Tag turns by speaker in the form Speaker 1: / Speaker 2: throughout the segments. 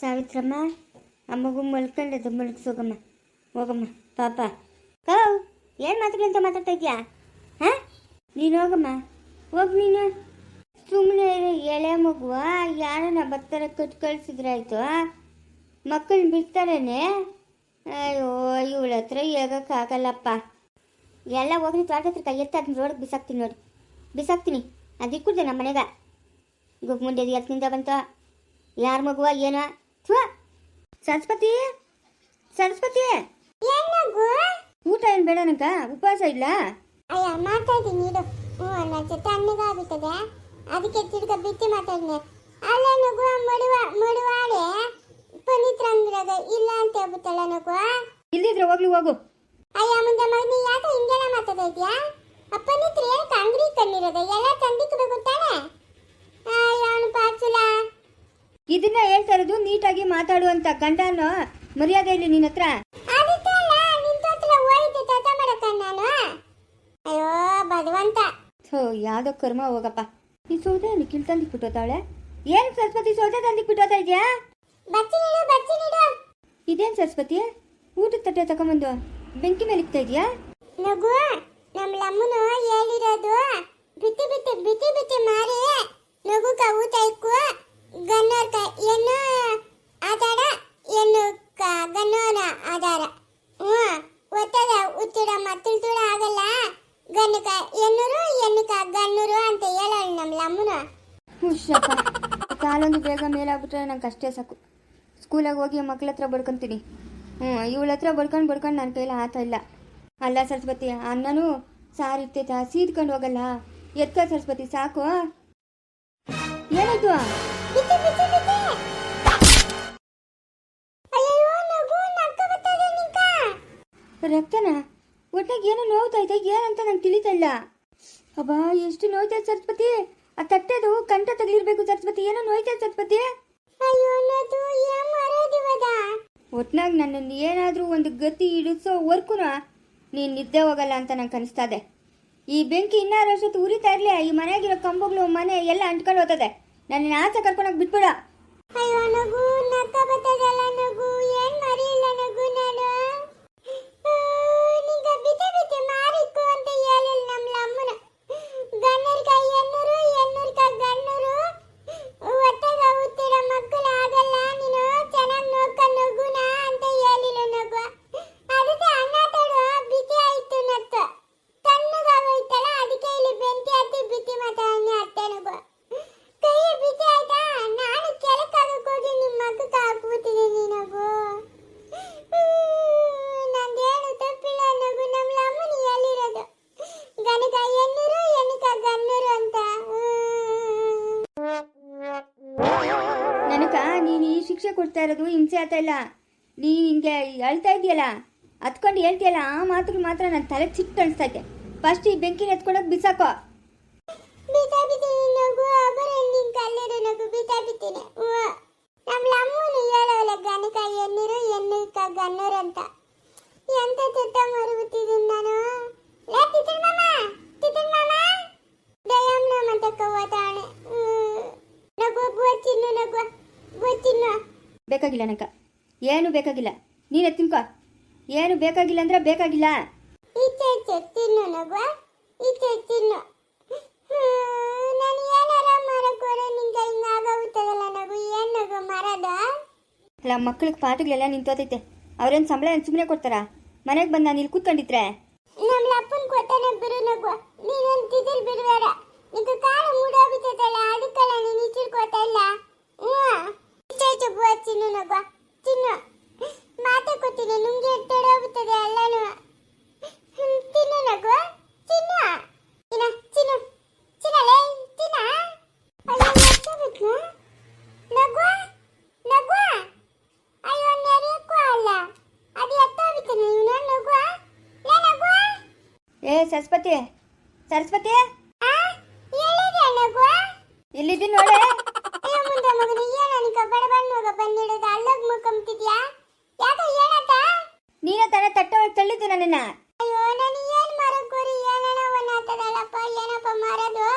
Speaker 1: ಸಾವಿತ್ರಮ್ಮ? ಆ ಮಲ್ಕೊಂಡದ್ದು ಮಲಗಿಸೋಗಮ್ಮ ಹೋಗಮ್ಮ, ಪಾಪ. ಕೌ, ಏನು ಮಾತುಗಳಂತ ಮಾತಾಡ್ತಾ ಇದೆಯಾ ಹಾಂ? ನೀನು ಹೋಗಮ್ಮ. ಹೋಗಿ ನೀನು. ಸುಮ್ಮನೆ ಎಳೆ ಮಗುವ ಯಾರನ್ನ ಬರ್ತಾರೆ ಕೊಟ್ಟು ಕಳಿಸಿದ್ರೆ ಆಯಿತು ಮಕ್ಕಳನ್ನ ಬಿಡ್ತಾರೇನೆ? ಅಯ್ಯೋ, ಇವಳ ಹತ್ರ ಹೇಗಕ್ಕಾಗಲ್ಲಪ್ಪ ಎಲ್ಲ ಹೋಗಿ ತೋಟದ ಕೈ ಎತ್ತ ಅದನ್ನ ರೋಡಿಗೆ ಬಿಸಾಕ್ತೀನಿ ನೋಡಿ. ಬಿಸಾಕ್ತೀನಿ. ಅದು ಇಟ್ಕೊಡ್ದೆ ನಮ್ಮ ಮನೆಗೆ ಈಗ ಮುಂದೆ ಎತ್ತಿನಿಂದ ಬಂತ. ಯಾರ ಮಗುವ, ಏನೋ? ಸರಸ್ವತಿ ಸರಸ್ವತಿ. ಊಟ ಏನು ಬೇಡ ನಂಕ ಉಪವಾಸ ಇಲ್ಲ?
Speaker 2: ಅಯ್ಯ ಮಾಡ್ತಾ ಇದ್ದೀನಿ ಇಡು. ಹ್ಞೂ ನನ್ನ ತಣ್ಣಗಾಗುತ್ತದೆ ಅದಕ್ಕೆ ತಿರ್ಗ ಬಿಟ್ಟು ಮಾತಾಡ್ನೆ ಅಲ್ಲ ನಗು ಮಡುವ ಮಡುವಾಳೆ. ಪುನೀತ್ರ ಅಂದ್ರಾಗ ಇಲ್ಲ ಅಂತ ಹೇಳ್ಬಿಟ್ಟಲ್ಲ ನಗು.
Speaker 1: ಇಲ್ಲಿದ್ರೆ ಹೋಗ್ಲಿ ಹೋಗು.
Speaker 2: ಅಯ್ಯ ಮುಂದೆ ಮಗನಿ ಯಾಕೆ ಹಿಂಗೆಲ್ಲ ಮಾತಾಡ್ತಾ ಇದೆಯಾ ಪುನೀತ್ರ ಏನಕ್ಕೆ ಅಂಗಡಿ ಕಣ್ಣಿರೋದು. ಎಲ್ಲ ತಂದಿಕ್ಬೇಕು ತಾನೆ? ಅವನು ಪಾರ್ಸಲ?
Speaker 1: ಇದನ್ನ ಹೇಳ್ತಾ ಇರೋದು ನೀಟಾಗಿ ಮಾತಾಡುವಂತ ಗಂಡನ ಮರ್ಯಾದೆ ಇಲ್ಲಿ ನಿನ್ನ ಹತ್ರ.
Speaker 2: ಅಲ್ಲ ಅಯ್ಯೋ ಭಗವಂತ.
Speaker 1: ಥೋ ಯಾವ್ದೋ ಕರ್ಮ ಹೋಗಪ್ಪ. ಈ ಸೌದೆ ನಿಖಿಲ್ ತಂದಿಕ್ ಬಿಟ್ಟೋತಾಳೆ ಏನು ಸರಸ್ವತಿ ಸೌದೆ ತಂದಿಕ್ ಬಿಟ್ಟೋತಾ ಇದ್ಯಾ? ಇದೇನ್ ಸರಸ್ವತಿ? ಊಟದ ತಟ್ಟೆ ತಗೊಂಬಂದು ಬೆಂಕಿ ಮೇಲೆ ಇಕ್ತಾ ಇದೆಯಾ?
Speaker 2: ನಗು ನಮ್ಮ ಲಮ್ಮನು ಹೇಳಿರೋದು ಬಿತ್ತಿ ಬಿತ್ತಿ ಬಿತ್ತಿ ಬಿತ್ತಿ ಮಾರಿ. ನಗುಕ ಊಟ ಇಕ್ಕು. ಗನ್ನೋರ್ಕ ಎನ್ನು ಆಧಾರ, ಎನ್ನು ಗನ್ನೋನ ಆಧಾರ. ಹ್ಞೂ, ಒತ್ತದ ಉತ್ತಿಡ ಮತ್ತಿಳ್ತುಡ ಆಗಲ್ಲ. ಗನ್ನಕ ಎನ್ನೂರು, ಎನ್ನಕ ಗನ್ನೂರು ಅಂತ ಹೇಳೋಳು ನಮ್ಮ ಲಮ್ಮನ.
Speaker 1: ಕಾಲೊಂದು ಬೇಗ ಮೇಲಾಗ್ಬಿಟ್ರೆ ನಂಗೆ ಅಷ್ಟೇ ಸಾಕು. ಸ್ಕೂಲಾಗ ಹೋಗಿ ಮಕ್ಳ ಹತ್ರ ಬಡ್ಕೊಂತೀನಿ. ಹ್ಞೂ, ಇವಳ ಹತ್ರ ಬಡ್ಕೊಂಡು ಬಡ್ಕೊಂಡು ನನ್ನ ಕೈಲಿ ಆತ ಇಲ್ಲ. ಅಲ್ಲ ಸರಸ್ವತಿ ಅನ್ನನೂ ಸಾರು ಇರ್ತೈತ ಸೀದ್ಕೊಂಡು ಹೋಗಲ್ಲ. ಎತ್ಕ ಸರಸ್ವತಿ, ಸಾಕು. ಏನಾಯ್ತು? ರಕ್ತನ? ಒಟ್ನಾಗ ಏನೋ ನೋವ್ತಾ ಇದೆ ಏನಂತ ನಂಗೆ ತಿಳಿತಲ್ಲ ಅಬ್ಬಾ ಎಷ್ಟು ನೋಯ್ತಾ ಸರಸ್ವತಿ? ಆ ತಟ್ಟೆದು ಕಂಠ ತಗಲಿರ್ಬೇಕು ಸರಸ್ವತಿ. ಏನೋ ನೋಯ್ತಾ ಸರಸ್ವತಿ? ಒಟ್ನಾಗ ನನ್ನನ್ನು ಏನಾದರೂ ಒಂದು ಗತಿ ಇಡಿಸೋ ವರ್ಕುನ ನೀನು ನಿದ್ದೆ ಹೋಗಲ್ಲ ಅಂತ ನಂಗೆ ಕನಿಸ್ತಾ ಇದೆ ಈ ಬೆಂಕಿ ಇನ್ನಾರು ಅಷ್ಟೊತ್ತು ಉರಿತಾ ಇರಲಿ ಈ ಮನೆಗಿರೋ ಕಂಬಗಳು ಮನೆ ಎಲ್ಲ ಅಂಟ್ಕೊಂಡು ಹೋಗ್ತದೆ. ನನ್ನ ಆಚೆ ಕರ್ಕೊಂಡೋಗಿ ಬಿಟ್ಬಿಡ.
Speaker 2: ಅಯ್ಯೋ ನಗು ನಕ್ಕ ಬತ್ತದಲ್ಲ ನಗು ಏನ್ ಮರಿಲ್ಲ ನಗು.
Speaker 1: ಕೊಡ್ತಾ ಇರೋದು, ಹಿಂಸೆ ಆಗ್ತಾ ಇಲ್ಲ. ನೀ ಹಿಂಗೆ ಹೇಳ್ತಾ ಇದೆಯಲ್ಲ ಹತ್ಕೊಂಡು ಹೇಳ್ತೀಯಲ್ಲ ಆ ಮಾತ್ರ ಮಾತ್ರ ನನ್ನ ತಲೆ ಚಿಕ್ಕ ಅನಿಸ್ತೈತೆ. ಫಸ್ಟ್ ಈ ಬೆಂಕಿನ ಎತ್ಕೊಂಡೋಗಿ ಬಿಸಾಕೋ.
Speaker 2: ಅಂತ. ಎಂತ ನಗು ಅಬರ ನಿನ್ ಕಲ್ಲಿರು ನಗು ಬಿತಾ ಬಿತ್ತೀನಿ ನಮ್ಮ ಲಮ್ಮನು ಹೇಳವಲ್ಲ ಗನಕ ಎನ್ನೂರು ಎನ್ನಕ ಗನ್ನೂರು ಅಂತ ಎಂತ ತುತ್ತ ಮರುಗುತ್ತಿದ್ದೀನಿ ನಾನು ಲೇ ತಿತ್ತಿನ ಮಾಮ ತಿತ್ತಿನ ಮಾಮ ದಯಂ ನಮಂತ ಕವ್ವತಾಣೆ ನಗು ಗೊತ್ತಿನ್ನು ನಗು ಗೊತ್ತಿನ್ನು
Speaker 1: ಬೇಕಾಗಿಲ್ಲ ನನಕ ಏನು ಬೇಕಾಗಿಲ್ಲ. ನೀನೆ ತಿನ್ಕ. ಏನು ಬೇಕಾಗಿಲ್ಲ ಅಂದ್ರೆ ಬೇಕಾಗಿಲ್ಲ.
Speaker 2: ಈಚೆ ಈಚೆ ತಿನ್ನು ನಗು ಈಚೆ ತಿನ್ನು. ನಾನು ಏನಾರ ಮಾಡಕೋರೆ ನಿಂಗೆ ಹಿಂಗಾಗೋಗುತ್ತದಲ್ಲ ನಗು. ಏನು ನಗು ಮರದ?
Speaker 1: ಅಲ್ಲ ಮಕ್ಳಿಗೆ ಪಾಠಗಳೆಲ್ಲ ನಿಂತೋತೈತೆ. ಅವ್ರೇನು ಸಂಬಳ ಏನು ಸುಮ್ಮನೆ ಕೊಡ್ತಾರಾ? ಮನೆಗೆ ಬಂದ ನಾನು ಇಲ್ಲಿ ಕೂತ್ಕೊಂಡಿದ್ರೆ?
Speaker 2: ನಮ್ಮ ಅಪ್ಪನ್ ಕೊಟ್ಟನೆ ಬಿರು ನಗು ನೀನೇನ್ ತಿದಿಲ್ ಬಿಡಬೇಡ. ನಿಂಗೆ ಕಾಲು ಮೂಡೋಗ್ಬಿಟ್ಟೈತಲ್ಲ ಅದಕ್ಕಲ್ಲ ನೀನು ಇಚ್ಚಿಡ್ಕೋತಾ ಇಲ್ಲ? ಹ್ಞೂ ಈಚೆ ಈಚೆ ಬುವ ತಿನ್ನು ನಗು ತಿನ್ನು ಮಾತೆ ಕೊಟ್ಟಿನಿ ನಿಮ್ಗೆ ಎಲ್ಲನೂ ಹ್ಮ್, ತಿನ್ನು ನಗು ತಿನ್ನು ತಿನ್ನ ತಿನ್ನು ತಿನ್ನಲೇ ತಿನ್ನ ಅಯ್ಯೋ ಎಷ್ಟೋಗ್ಬಿಟ್ನು ನಗುವ ನಗು ಅಯ್ಯೋ ನೆರೆಯಕ್ಕೂ ಅಲ್ಲ. ಅದು ಎತ್ತೋಗ್ಬಿಟ್ಟು ನೀನು. ನಗು ಲೇ ನಗು
Speaker 1: ಏ ಸರಸ್ವತಿ. ಸರಸ್ವತಿ?
Speaker 2: ಆ ಎಲ್ಲಿದೆ ನಗು
Speaker 1: ಇಲ್ಲಿದ್ದೀನಿ ನೋಡೆ?
Speaker 2: ಏನ ಬಂದ್ ಮಗ ಬಂದಿಡೋದು ಅಲ್ಲೋಗ್ ಮುಖಂತಿದ್ಯಾ ಯಾಕ ಏನತ್ತ
Speaker 1: ನೀನೇ ತಾನೇ ತಟ್ಟೆ ಒಳಗೆ ತಳ್ಳಿದ್ದು ನನ್ನನ್ನ?
Speaker 2: ಅಯ್ಯೋ ನಾನು ಏನ್ ಗುರಿ ಏನನ ಒನ್ನಾತದಲ್ಲಪ್ಪ ಏನಪ್ಪ ಮಾರೋದು?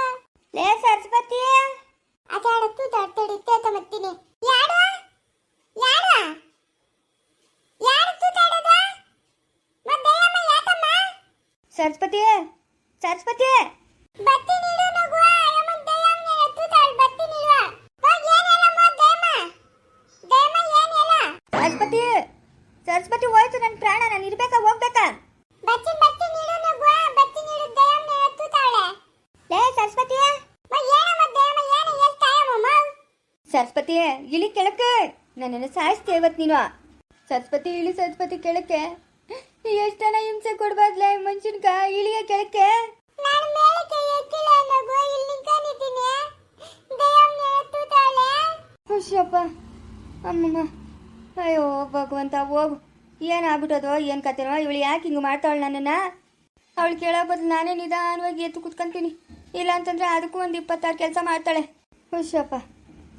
Speaker 1: ಲೇ ಸರಸ್ವತಿ!
Speaker 2: ಅದಾಡತ್ತು ತಟ್ಟಡಿ ತೇತ ಮತ್ತೀನಿ ಯಾರು
Speaker 1: ಸರಸ್ವತಿ ಸರಸ್ವತಿ
Speaker 2: ಬರ್ತೀನಿ ಇರು ನಗುವ ಅಮ್ಮನ್ ದಯಮ್ಮ ಎತ್ತುತ್ತಾಳ್ ಬರ್ತೀನಿ ಇರು ಹೋಗ್ ಏನೆಲ್ಲಮ್ಮ ದಯಮ್ಮ ದಯಮ್ಮ ಏನೆಲ್ಲ
Speaker 1: ಸರಸ್ವತಿ ಸರಸ್ವತಿ ಹೋಯ್ತು ನನ್ನ ಪ್ರಾಣ ನಾನು ಇರ್ಬೇಕಾ ಹೋಗ್ಬೇಕಾ
Speaker 2: ಬರ್ತೀನಿ ಬರ್ತೀನಿ ಇರು ನಗುವ ಬರ್ತೀನಿ ಇರು ದಯಮ್ಮ ಎತ್ತುತ್ತಾಳೆ
Speaker 1: ಲೇ ಸರಸ್ವತಿ
Speaker 2: ಮ ಏನಮ್ಮ ದಯಮ್ಮ ಏನು ಹೇಳ್ತಾಯಮ್ಮ
Speaker 1: ಸರಸ್ವತಿ ಇಳಿ ಕೆಳಕ್ಕೆ ನನ್ನನ್ನು ಇವತ್ತು ನೀನು? ಸರಸ್ವತಿ ಇಳಿ ಸತ್ಪತಿ ಕೆಳಕ್ಕೆ. ಎಷ್ಟನ ಹಿಂಸೆ ಕೊಡ್ಬಾರ್ಲೆ ಮನುಷ್ಯನ್ಕ ಇಳಿಯ ಕೆಳಕ್ಕೆ.
Speaker 2: ನಗು
Speaker 1: ಖುಷಿಯಪ್ಪ ಅಮ್ಮಮ್ಮ. ಅಯ್ಯೋ ಭಗವಂತ ಹೋಗು. ಏನಾಗ್ಬಿಟ್ಟದೋ ಏನು ಕತೆನೋ ಇವಳು ಯಾಕೆ ಹಿಂಗೆ ಮಾಡ್ತಾವಳು ನನ್ನನ್ನು? ಅವಳು ಕೇಳೋ ಬದಲು ನಾನೇ ನಿಧಾನವಾಗಿ ಎತ್ತು ಕುತ್ಕೊಂತೀನಿ. ಇಲ್ಲ ಅಂತಂದ್ರೆ ಅದಕ್ಕೂ ಒಂದು ಇಪ್ಪತ್ತಾರು ಕೆಲಸ ಮಾಡ್ತಾಳೆ. ಖುಷಿಯಪ್ಪ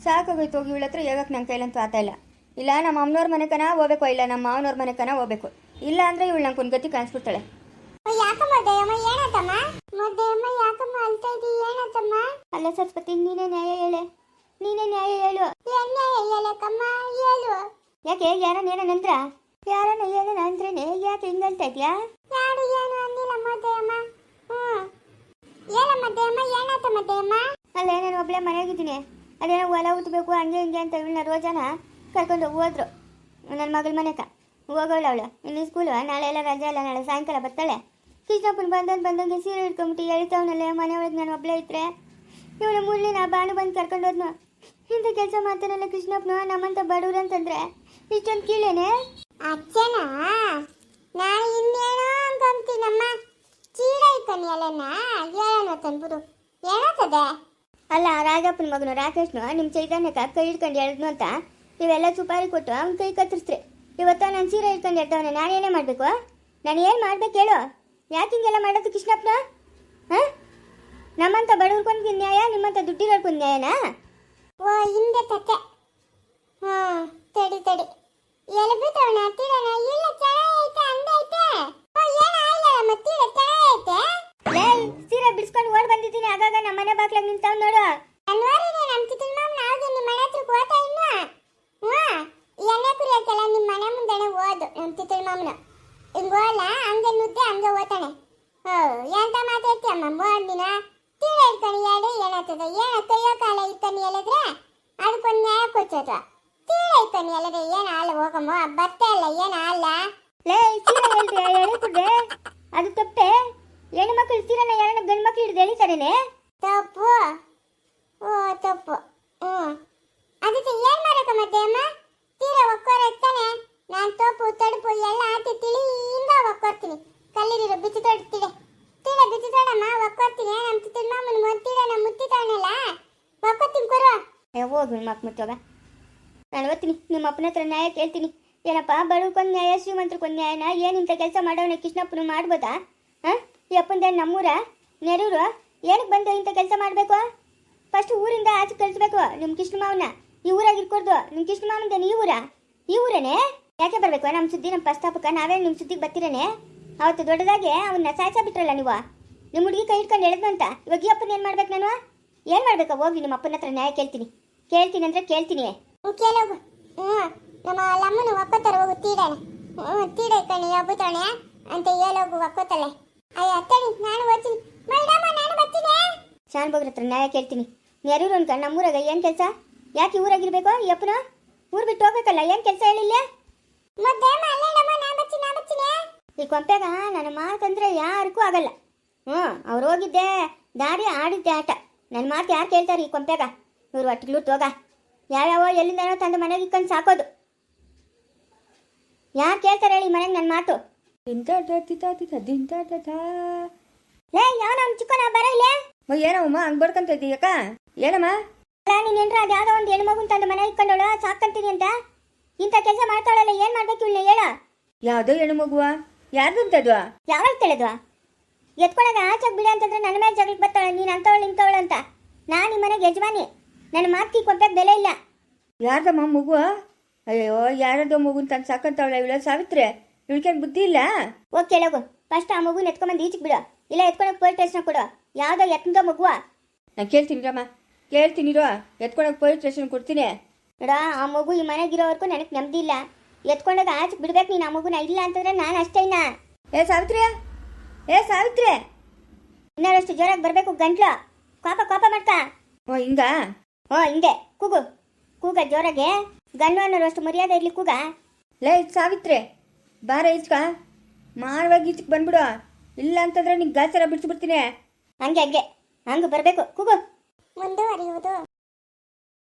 Speaker 1: ಸಾಕಾಗೋಯ್ತು ಹೋಗಿ ಇವಳತ್ರ ಹತ್ರ ಹೇಗಕ್ಕೆ ನನ್ನ ಕೈಲಂತೂ ಆತ ಇಲ್ಲ. ಇಲ್ಲ ನಮ್ಮ ಅಮ್ಮನವ್ರ ಮನೆಕನ ಹೋಗ್ಬೇಕು ಇಲ್ಲ ನಮ್ಮ ಮಾವನವ್ರ ಮನೆಕನ ಹೋಗ್ಬೇಕು. ಇಲ್ಲ ಅಂದ್ರೆ ಇವಳು ನಂಗೆ ಒಂದು ಗತಿ ಕಾಣಿಸ್ಬಿಡ್ತಾಳೆ
Speaker 2: ಯಾಕಮ್ಮ ದಯಮ್ಮ ಏನತ್ತಮ್ಮ? ದಯಮ್ಮ ಯಾಕಮ್ಮ ಅಳ್ತಾ ಇದ್ದೀ ಏನತ್ತಮ್ಮ?
Speaker 1: ಅಲ್ಲ ಸರಸ್ವತಿ ನೀನೇ ನ್ಯಾಯ ಹೇಳೆ. ನೀನೇ ನ್ಯಾಯ ಹೇಳು.
Speaker 2: ಎಣ್ಣೆ ಹೇಳಕ್ಕಮ್ಮ? ಹೇಳು.
Speaker 1: ಯಾಕೆ ಯಾರನ್ನ ಏನಂದ್ರ ಯಾರನ್ನ ಏನನ ಅಂದ್ರೇನೆ ಯಾಕೆ ಹಿಂಗಂತ ಇದ್ಯಾ?
Speaker 2: ಯಾರು ಏನು ಅನ್ನಿಲ್ಲಮ್ಮ ದಯಮ್ಮ ಹ್ಮ್. ಏನಮ್ಮ ದಯಮ್ಮ ಏನತ್ತಮ್ಮ ದಯಮ್ಮ
Speaker 1: ಅಲ್ಲ ನಾನು ಒಬ್ಳೆ ಮನೆಯಾಗಿದ್ದೀನಿ ಅದೇನೋ ಹೊಲ ಉತ್ಬೇಕು ಹಂಗೆ ಹಿಂಗೆ ಅಂತ ಇವಳನ್ನ ರೋಜಾನ ಕರ್ಕೊಂಡು ಹೋದ್ರು. ನನ್ನ ಮಗಳ ಮನೆಕ ಹೋಗೋಳು ಅವಳು. ಇನ್ನು ಸ್ಕೂಲು ನಾಳೆ ಎಲ್ಲ ರಜೆ ಅಲ್ಲ ನಾಳೆ ಸಾಯಂಕಾಲ ಬರ್ತಾಳೆ. ಕೃಷ್ಣಪ್ಪನ ಬಂದನ್ ಬಂದಂಗೆ ಸೀರೆ ಇಟ್ಕೊಂಬಿಟ್ಟು ಹೇಳ್ತಾವನಲ್ಲ ಮನೆ ಒಳಗೆ ನಾನು ಒಬ್ಬಳೇ ಇದ್ರೆ. ಇವಳು ಮುಳ್ಳಿನ ಬಾಣು ಬಂದ್ ಕರ್ಕೊಂಡು ಹೋದ್ನು ಇಂಥ ಕೆಲಸ ಮಾಡ್ತಾನಲ್ಲ ಕೃಷ್ಣಪ್ಪನ? ನಮ್ಮಂತ ಬಡವ್ರು ಅಂತಂದ್ರೆ? ಇಷ್ಟೊಂದು ಕೀಳೇನೆ?
Speaker 2: ಅಚ್ಚನ ನಾನು ಇನ್ನೇನೋ ಅನ್ಕೊಂತೀನಮ್ಮ ತಂದ್ಬಿಡು.
Speaker 1: ಅಲ್ಲ ರಾಜಪ್ಪನ ಮಗನು ರಾಕೇಶ್ನು ನಿಮ್ಮ ಚೈತನ್ಯಕ್ಕ ಕೈ ಹಿಡ್ಕೊಂಡು ಹೇಳಿದ್ನು ಅಂತ. ಇವೆಲ್ಲ ಸುಪಾರಿ ಕೊಟ್ಟು ಅವ್ನ ಕೈ ಕತ್ತರಿಸ್ರಿ ಇವತ್ತು ನಾನು ಸೀರೆ ಇಟ್ಕೊಂಡು ಇರ್ತವನೆ ನಾನೇನೇ ಮಾಡಬೇಕು ನಾನು ಏನು ಮಾಡ್ಬೇಕು ಹೇಳು. ಯಾಕೆ ಹಿಂಗೆಲ್ಲ ಮಾಡೋದು ಕೃಷ್ಣಪ್ಪ ಹಾಂ ನಮ್ಮಂತ ಬಡವ್ರಿಗೊಂದು ನ್ಯಾಯ ನಿಮ್ಮಂತ ದುಡ್ಡಿರೋರ್ಗೊಂದು ನ್ಯಾಯನಾ?
Speaker 2: ಓ ಹಿಂದೆ ತಟ್ಟೆ ಹಾಂ ತಡಿ ತಡಿ. ಎಲ್ಲಿ ತೀರನ ಇಲ್ಲ ಚೆನ್ನಾಗೈತೆ ಅಂದೈತೆ ಓ ಏನ ನಮ್ಮ ತೀರ ಚೆನ್ನಾಗೈತೆ
Speaker 1: ಲೇ ಸೀರೆ ಬಿಡಿಸ್ಕೊಂಡು ಓಡ್ ಬಂದಿದ್ದೀನಿ ಆಗಾಗ ನಮ್ಮ ಮನೆ ಬಾಗ್ಲಾಗ ನಿಂತವ್ ನೋಡು.
Speaker 2: ಅನ್ವಾರಿನೇ ನಮ್ಮ ಕಿತ್ತಿನ ಮಾಮ್ ನಾವ್ದು ನಿಮ್ಮ ಮನೆ ಹತ್ರಕ್ಕೆ ಹೋತಾ ಇನ್ನು. ಹ್ಞೂ ಎಣ್ಣೆ ಕುರಿಯಕ್ಕಲ್ಲ ನಿಮ್ಮ ಮನೆ ಮುಂದೆನೆ ಓದು ನಮ್ಮ ತಿತ್ತಿನ ಮಾಮನ. ಹಿಂಗೆ ಹೋಲ್ಲ ಹಂಗೆ ನುದ್ದೆ, ಹಂಗೆ ಓತಾನೆ ಹೋ, ಎಂತ ಮಾತಾಡ್ತೀಯಮ್ಮ ಮೂರು ದಿನ? ತೀರ ಇಟ್ಕೊಂಡು ಹೇಳಿ ಏನಾಗ್ತದೆ ಏನ ಕೈಯೋ ಕಾಲ ಇಟ್ಕೊಂಡು ಹೇಳಿದ್ರೆ ಅದಕ್ಕೊಂದು ನ್ಯಾಯ ಕೊಚ್ಚೋದು ತೀರ ಇಟ್ಕೊಂಡು ಹೇಳಿದ್ರೆ ಏನು ಹಾಲು ಹೋಗಮ್ಮ? ಬತ್ತೆ ಅಲ್ಲ, ಏನು ಹಾಲ?
Speaker 1: ಲೇ ಸೀರೆ ಹೇಳ್ರಿ ಹೇಳಿಕೊಡ್ರೆ ಅದು ತಪ್ಪೆ ಹೆಣ್ಣು ಮಕ್ಕಳು ಸೀರೆನ ಯಾರನ್ನ ಗಂಡು ಮಕ್ಳು ಹಿಡಿದು ಎಳಿತಾರೇನೆ
Speaker 2: ಒಕ್ಕೋತೀನಿ ಕೊರ
Speaker 1: ಹೋಗಿ ಮಕ್ಕ ಮುಚ್ಚೋಗ ನಾನು ಓದ್ತೀನಿ ನಿಮ್ಮ ಅಪ್ಪನ ಹತ್ರ ನ್ಯಾಯ ಕೇಳ್ತೀನಿ. ಏನಪ್ಪ ಬಡವ್ಕೊಂದು ನ್ಯಾಯ, ಶ್ರೀಮಂತರಿಗೊಂದು ನ್ಯಾಯನ ಏನು ಇಂಥ ಕೆಲಸ ಮಾಡೋಣ ಕೃಷ್ಣಪ್ಪನು ಮಾಡ್ಬೋದಾ? ಹಾಂ? ಈ ಅಪ್ಪಂದ ನಮ್ಮೂರ? ನೆರೂರು? ಏನಕ್ಕೆ ಬಂದು ಇಂಥ ಕೆಲಸ ಮಾಡಬೇಕು? ಫಸ್ಟ್ ಊರಿಂದ ಆಚೆ ಕಳಿಸ್ಬೇಕು ನಿಮ್ಮ ಕೃಷ್ಣ ಮಾವನ ಈ ಊರಾಗಿ ಇರ್ಕೊಡ್ದು. ನಿಮ್ಮ ಕೃಷ್ಣ ಮಾವನದೇನು ಈ ಊರ? ಈ ಊರೇನೇ? ಯಾಕೆ ಬರಬೇಕು? ನಮ್ಮ ಸುದ್ದಿ ನಮ್ಮ ಪ್ರಸ್ತಾಪಕ ನಾವೇ ನಿಮ್ಮ ಸುದ್ದಿಗೆ ಬರ್ತಿರೇನೆ? ಅವತ್ತು ದೊಡ್ಡದಾಗೆ ಅವನ್ನ ಸಾಯ್ಸ ಬಿಟ್ರಲ್ಲ ನೀವು? ನಿಮ್ಮ ಹುಡುಗಿ ಕೈ ಇಟ್ಕೊಂಡು ಅಂತ ಇವಾಗ ಈ ಅಪ್ಪನ ಏನು ಮಾಡ್ಬೇಕು ನಾನು? ಏನು ಮಾಡ್ಬೇಕ? ಹೋಗಿ ನಿಮ್ಮ ಅಪ್ಪನ ಹತ್ರ ನ್ಯಾಯ ಕೇಳ್ತೀನಿ. ಕೇಳ್ತೀನಿ ಅಂದ್ರೆ ಕೇಳ್ತೀನಿ.
Speaker 2: ಕೇಳೋಗು ಹ್ಞೂ ನಮ್ಮ ಲಮ್ಮನ ಒಕ್ಕೋತಾರೆ ಹೋಗು ತೀಡಣ ಹ್ಞೂ ತೀಡ ಕಣಿ ಹಬ್ಬತಾನೆ ಅಂತ ಹೇಳೋಗು ಒಕ್ಕೋತಾಳೆ ಅಯ್ಯ ಅತ್ತಣಿ ನಾನು ಓದ್ತೀನಿ ಮೇಡಮ್ಮ ನಾನು ಬರ್ತೀನಿ.
Speaker 1: ಶಾನ್ ಬಗ್ರ ಹತ್ರ ನ್ಯಾಯ ಕೇಳ್ತೀನಿ. ನೆರೂರು ಅನ್ಕ ನಮ್ಮೂರಾಗ ಏನು ಕೆಲಸ? ಯಾಕೆ ಊರಾಗಿರ್ಬೇಕು ಅಪ್ಪನ? ಊರು ಬಿಟ್ಟು ಹೋಗ್ಬೇಕಲ್ಲ ಏನು ಕೆಲಸ ಹೇಳಿಲ್ಲ? ಈ ಕೊಂಪೆಗ ನನ್ನ ಮಾತಂದ್ರೆ ಯಾರಿಗೂ ಆಗಲ್ಲ. ಹ್ಞೂ ಅವ್ರು ಹೋಗಿದ್ದೆ ದಾರಿ ಆಡಿದ್ದೆ ಆಟ. ನನ್ನ ಮಾತು ಯಾರು ಕೇಳ್ತಾರೆ ಈ ಕೊಂಪೆಗ ಇವ್ರು ಒಟ್ಟಿಗ್ಲು ತೋಗ. ಯಾವ್ಯಾವ ಎಲ್ಲಿಂದನೋ ತಂದು ಮನೆಗೆ ಇಕ್ಕೊಂಡು ಸಾಕೋದು. ಯಾರು ಕೇಳ್ತಾರೆ ಹೇಳಿ ಮನೆಗೆ ನನ್ನ ಮಾತು? ಲೇ ಯಾವ ನಮ್ಮ ಚಿಕ್ಕನ ಬರ ಇಲ್ಲೇ?
Speaker 3: ಏನಮ್ಮ ಹಂಗ್ ಬಡ್ಕಂತ ಇದೀಯಕ್ಕ ಏನಮ್ಮ?
Speaker 1: ಅಲ್ಲ ನೀನ್ ಏನ್ರ ಅದು ಯಾವ್ದೋ ಒಂದು ಹೆಣ್ಮಗುನ್ ತಂದು ಮನೆ ಇಟ್ಕೊಂಡವಳ ಸಾಕಂತೀನಿ ಅಂತ? ಇಂಥ ಕೆಲಸ ಮಾಡ್ತಾಳಲ್ಲ ಏನು ಮಾಡ್ಬೇಕು ಇವಳನ್ನ ಹೇಳ.
Speaker 3: ಯಾವುದೋ ಹೆಣ್ಣು ಮಗುವ? ಯಾರ್ದು ಅಂತದ್ವ
Speaker 1: ಯಾವಾಗ ತಿಳಿದ್ವಾ? ಎತ್ಕೊಂಡಾಗ ಆಚೆಗೆ ಬಿಡ ಅಂತಂದ್ರೆ ನನ್ನ ಮೇಲೆ ಜಗಳಕ್ಕೆ ಬರ್ತಾಳೆ ನೀನು ಅಂತವಳು ಇಂಥವಳು ಅಂತ. ನಾನು ನಿಮ್ಮ ಮನೆಗೆ ಯಜಮಾನಿ. ನನ್ನ ಮಾತಿಗೆ ಕೊಂಪೆಗೆ ಬೆಲೆ ಇಲ್ಲ.
Speaker 3: ಯಾರ್ದಮ್ಮ ಮಗು? ಅಯ್ಯೋ ಯಾರದೋ ಮಗುನ್ ತಂದು ಸಾಕಂತವಳ ಇವಳ ಸಾವಿತ್ರಿ? ಇವಳಿಗೇನು ಬುದ್ಧಿ ಇಲ್ಲ?
Speaker 1: ಓಕೆ ಕೇಳೋಗು. ಫಸ್ಟ್ ಆ ಮಗುನ ಎತ್ಕೊಂಬಂದು ಈಚೆಗೆ ಬಿಡು. ಇಲ್ಲ ಎತ್ಕೊಳಕ್ಕೆ ಪೊಲೀಸ್ ಸ್ಟೇಷನ್ ಕೊಡು. ಯಾವುದೋ ಎತ್ತಂದೋ ಮಗುವ.
Speaker 3: ನಾನು ಕೇಳ್ತೀನಿ ರಮ್ಮ ಕೇಳ್ತೀನಿ ಇರೋ. ಎತ್ಕೊಳಕ್ ಪೊಲೀಸ್ ಸ್ಟೇಷನ್ ಕೊಡ್ತೀನಿ.
Speaker 1: ನೋಡ ಆ ಮಗು ಈ ಮನೆಗಿರೋವರೆಗೂ ನನಗೆ ನೆಮ್ಮದಿ ಇಲ್ಲ. ಎತ್ಕೊಂಡಾಗ ಆಚೆ ಬಿಡ್ಬೇಕು ನೀನು ಆ ಮಗುನ. ಇಲ್ಲ ಅಂತಂದ್ರೆ ನಾನು ಅಷ್ಟೇನಾ
Speaker 3: ಏ ಸಾವಿತ್ರಿ! ಏ ಸಾವಿತ್ರಿ
Speaker 1: ಇನ್ನಷ್ಟು ಜೋರಾಗಿ ಬರಬೇಕು ಗಂಟ್ಲು. ಕೋಪ ಕೋಪ ಮಾಡ್ತಾ
Speaker 3: ಓ ಹಿಂಗ?
Speaker 1: ಓ ಹಿಂಗೆ. ಕೂಗು. ಕೂಗ ಜೋರಾಗೆ. ಗಂಡು ಅನ್ನೋಷ್ಟು ಮರ್ಯಾದೆ ಇರ್ಲಿ ಕೂಗ.
Speaker 3: ಲೇ ಸಾವಿತ್ರಿ ಬಾರ ಈಚ್ಕ ಮಾರವಾಗಿ ಈಚಕ್ ಬಂದ್ಬಿಡು. ಇಲ್ಲ ಅಂತಂದ್ರೆ ನಿಂಗೆ ಗಾಸರ ಬಿಡಿಸ್ಬಿಡ್ತೀನಿ.
Speaker 1: ಹಂಗೆ ಹಂಗೆ. ಹಂಗೆ ಬರಬೇಕು. ಕೂಗು.
Speaker 2: ಮುಂದುವರಿಯುವುದು.